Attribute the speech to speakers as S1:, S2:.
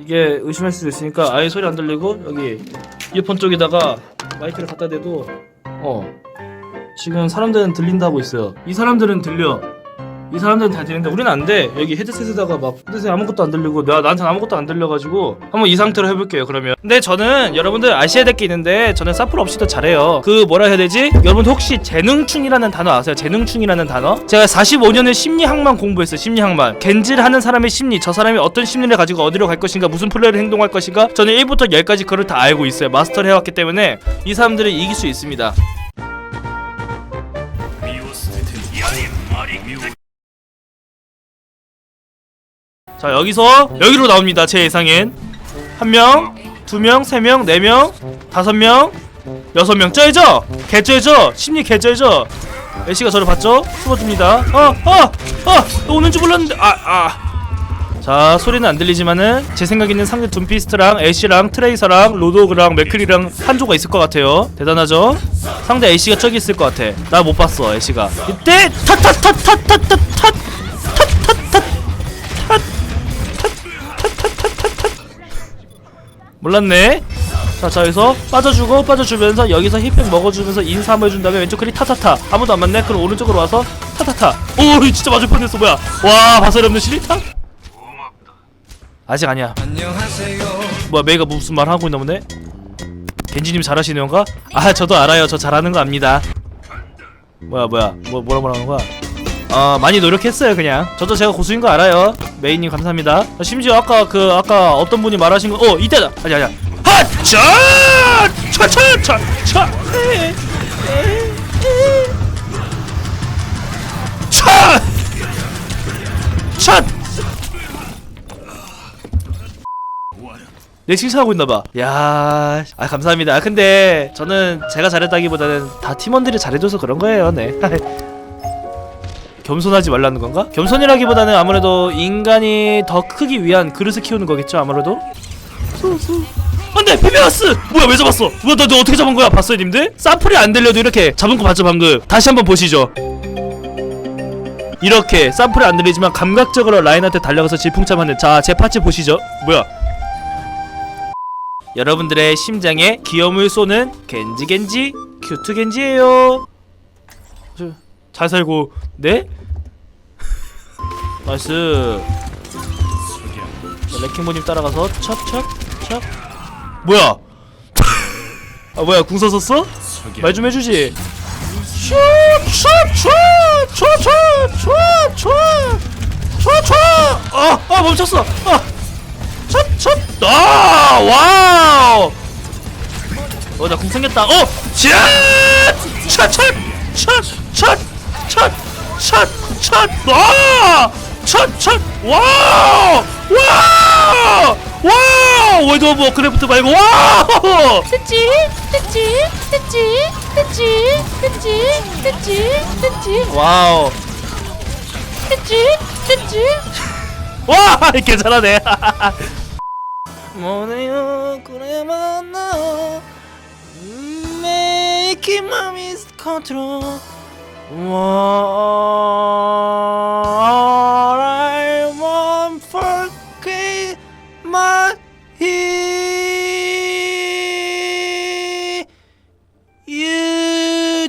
S1: 이게 의심할 수도 있으니까 아예 소리 안 들리고 여기 이어폰 쪽에다가 마이크를 갖다 대도 어 지금 사람들은 들린다고 있어요. 이 사람들은 들려. 이 사람들은 다 들리는데 우리는 안 돼. 여기 헤드셋에다가 막 헤드셋 아무것도 안 들리고 나 나한테 아무것도 안 들려가지고 한번 이 상태로 해볼게요. 그러면. 근데 저는 여러분들 아셔야 될 게 있는데 저는 사플 없이도 잘해요. 그 뭐라 해야 되지? 여러분 혹시 재능충이라는 단어 아세요? 재능충이라는 단어? 제가 45년을 심리학만 공부했어요. 심리학만. 겐지를 하는 사람의 심리, 저 사람이 어떤 심리를 가지고 어디로 갈 것인가, 무슨 플레이를 행동할 것인가. 저는 1부터 10까지 그걸 다 알고 있어요. 마스터를 해왔기 때문에 이 사람들을 이길 수 있습니다. 자 여기서 여기로 나옵니다 제 예상엔 한 명, 두 명, 세 명, 네 명, 다섯 명, 여섯 명 쩔죠? 개쩔죠? 심리 개쩔죠? 애쉬가 저를 봤죠? 숨어줍니다 어! 어! 어! 너 오는 줄 몰랐는데 아! 아! 자 소리는 안 들리지만은 제 생각에는 상대 둠피스트랑 애쉬랑 트레이서랑 로도그랑 맥클이랑 한조가 있을 것 같아요 대단하죠? 상대 애쉬가 저기 있을 것 같아 나 못 봤어 애쉬가 이때 탓탓탓탓탓탓 몰랐네. 자, 자 여기서 빠져주고 빠져주면서 여기서 힙백 먹어주면서 인사 한번 해준 다음에 왼쪽 클릭 타타타 아무도 안 맞네. 그럼 오른쪽으로 와서 타타타. 오, 진짜 맞을 뻔했어. 뭐야? 와, 바설이 없는 실리타? 아직 아니야. 뭐야, 메이가 무슨 말 하고 있나 보네. 겐지님 잘하시는 건가? 아, 저도 알아요. 저 잘하는 거 압니다. 뭐야, 뭐야, 뭐 뭐라 뭐라는 거야? 어 많이 노력했어요 그냥 저도 제가 고수인 거 알아요 메이님 감사합니다 심지어 아까 그 아까 어떤 분이 말하신 거어 이때다 아니 아니야 하차 차차차차 차! 내 칭찬하고 있나봐. 야, 아 감사합니다. 아, 근데 저는 제가 잘했다기보다는 다 팀원들이 잘해줘서 그런 거예요. 네. 겸손하지 말라는 건가? 겸손이라기보다는 아무래도 인간이 더 크기 위한 그릇을 키우는 거겠죠 아무래도? 안돼 비비어스! 뭐야 왜 잡았어? 뭐야 너, 너 어떻게 잡은 거야? 봤어요 님들? 사플이 안 들려도 이렇게 잡은 거 봤죠 방금? 다시 한번 보시죠. 이렇게 사플이 안 들리지만 감각적으로 라인한테 달려가서 질풍참하는 자제 파츠 보시죠. 뭐야? 여러분들의 심장에 기염을 쏘는 겐지 겐지 큐트 겐지예요. 저, 잘 살고 네? 나이스 레킹보님 따라가서 찹찹찹 뭐야 아 뭐야 궁 썼었어? 말 좀 해주지 아, 아 멈췄어 아 찹찹 아 와우 어나궁 생겼다 어 찹찹 찹찹 샷! 샷! 샷! 와! 샷! 샷! 와! 와! 와! 월드 오브 워크래프트 말고 와!
S2: 됐지? 됐지? 됐지? 됐지? 됐지? 됐지? 됐지?
S1: 와우.
S2: 됐지? 됐지?
S1: 와! 괜찮아네. 뭐네요 그래 만 나 Make it mommy's control What I want for my you